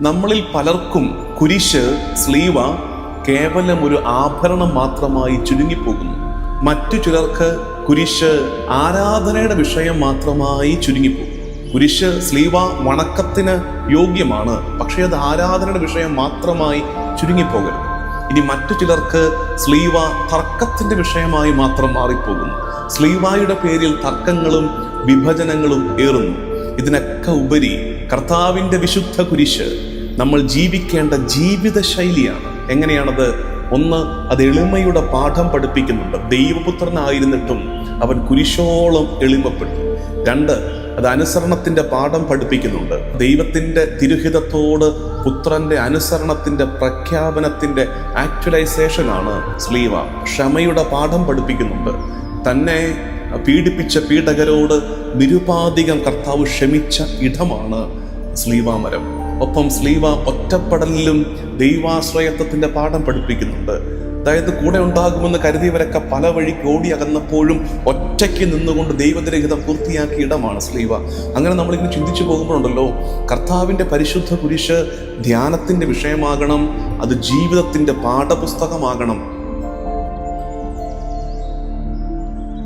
നമ്മളിൽ പലർക്കും കുരിശ് സ്ലീവ കേവലം ഒരു ആഭരണം മാത്രമായി ചുരുങ്ങിപ്പോകുന്നു. മറ്റു ചിലർക്ക് കുരിശ് ആരാധനയുടെ വിഷയം മാത്രമായി ചുരുങ്ങിപ്പോകും കുരിശ് സ്ലീവ വണക്കത്തിന് യോഗ്യമാണ് പക്ഷേ അത് ആരാധനയുടെ വിഷയം മാത്രമായി ചുരുങ്ങിപ്പോകരുത്. ഇനി മറ്റു ചിലർക്ക് സ്ലീവ തർക്കത്തിന്റെ വിഷയമായി മാത്രം മാറിപ്പോകുന്നു. സ്ലീവായുടെ പേരിൽ തർക്കങ്ങളും വിഭജനങ്ങളും ഏറുന്നു. ഇതിനൊക്കെ ഉപരി കർത്താവിന്റെ വിശുദ്ധ കുരിശ് നമ്മൾ ജീവിക്കേണ്ട ജീവിത ശൈലിയാണ് എങ്ങനെയാണത്? ഒന്ന് അത് എളിമയുടെ പാഠം പഠിപ്പിക്കുന്നുണ്ട്. ദൈവപുത്രനായിരുന്നിട്ടും അവൻ കുരിശോളം എളിമപ്പെട്ടു. രണ്ട് അത് അനുസരണത്തിന്റെ പാഠം പഠിപ്പിക്കുന്നുണ്ട്. ദൈവത്തിന്റെ തിരുഹിതത്തോട് പുത്രന്റെ അനുസരണത്തിന്റെ പ്രഖ്യാപനത്തിന്റെ ആക്ച്വലൈസേഷനാണ് സ്ലീവ. ക്ഷമയുടെ പാഠം പഠിപ്പിക്കുന്നുണ്ട്. തന്നെ പീഡിപ്പിച്ച പീഡകരോട് നിരുപാധികം കർത്താവ് ക്ഷമിച്ച ഇടമാണ് സ്ലീവാമരം. ഒപ്പം സ്ലീവ ഒറ്റപ്പെടലിലും ദൈവാശ്രയത്വത്തിന്റെ പാഠം പഠിപ്പിക്കുന്നുണ്ട്. അതായത് കൂടെ ഉണ്ടാകുമെന്ന് കരുതിയവരൊക്കെ പല വഴിക്ക് ഓടി അകന്നപ്പോഴും ഒറ്റയ്ക്ക് നിന്നുകൊണ്ട് ദൈവദരഹിതം പൂർത്തിയാക്കിയ ഇടമാണ് സ്ലീവ. അങ്ങനെ നമ്മളിങ്ങനെ ചിന്തിച്ചു പോകുമ്പോഴുണ്ടല്ലോ കർത്താവിന്റെ പരിശുദ്ധ കുരിശ് ധ്യാനത്തിന്റെ വിഷയമാകണം അത് ജീവിതത്തിന്റെ പാഠപുസ്തകമാകണം.